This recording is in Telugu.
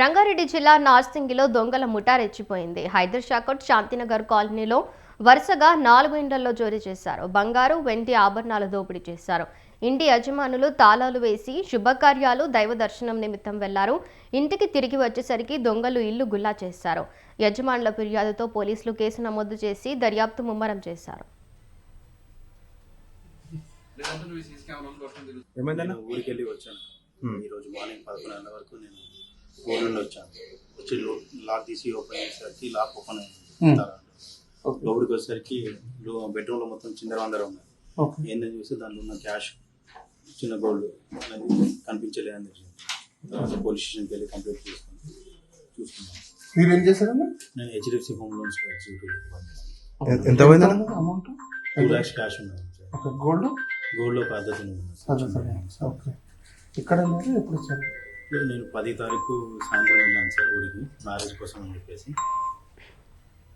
రంగారెడ్డి జిల్లా నార్సింగిలో దొంగల ముఠా రెచ్చిపోయింది. హైదర్ షాకోట్ శాంతినగర్ కాలనీలో వరుసగా నాలుగు ఇండ్లలో చోరీ చేశారు. బంగారు వెండి ఆభరణాలు దోపిడీ చేశారు. ఇంటి యజమానులు తాళాలు వేసి శుభకార్యాలు దైవ దర్శనం నిమిత్తం వెళ్ళారు. ఇంటికి తిరిగి వచ్చేసరికి దొంగలు ఇల్లు గుల్లా చేశారు. యజమానుల ఫిర్యాదుతో పోలీసులు కేసు నమోదు చేసి దర్యాప్తు ముమ్మరం చేశారు. ఏమైందన్న? నేను ఊరికి వెళ్ళి వచ్చాను ఈరోజు మార్నింగ్ పదకొండు గంటల వరకు నేను ఊరి నుండి వచ్చాను వచ్చి లో- లాక్ తీసి ఓపెన్ చేసేసరికి లాక్ ఓపెన్ అయింది. లోపలికి వచ్చేసరికి లో- బెడ్రూమ్లో మొత్తం చిందర వందర ఉన్నాయి. ఓకే ఏందని చూస్తే దాంట్లో ఉన్న క్యాష్ చిన్న గోల్డ్ అనేది కనిపించలేదని తెలిసింది. తర్వాత పోలీస్ స్టేషన్కి వెళ్ళి కంప్లైంట్ చేసుకుని చూసుకున్నాను మీరు ఏం చేశారన్న నేను హెచ్డిఎఫ్సి హోమ్ లోన్స్ ఎంత అమౌంట్? టూ ల్యాక్స్ క్యాష్ ఉన్నది ఓకే గోల్డ్? గోల్డ్లో పద్ధతి సరే సరే. ఓకే. ఇక్కడ వచ్చారు? నేను పది తారీఖు సాయంత్రం వెళ్ళాను సార్ ఊరికి. మ్యారేజ్ కోసం అని చెప్పేసి.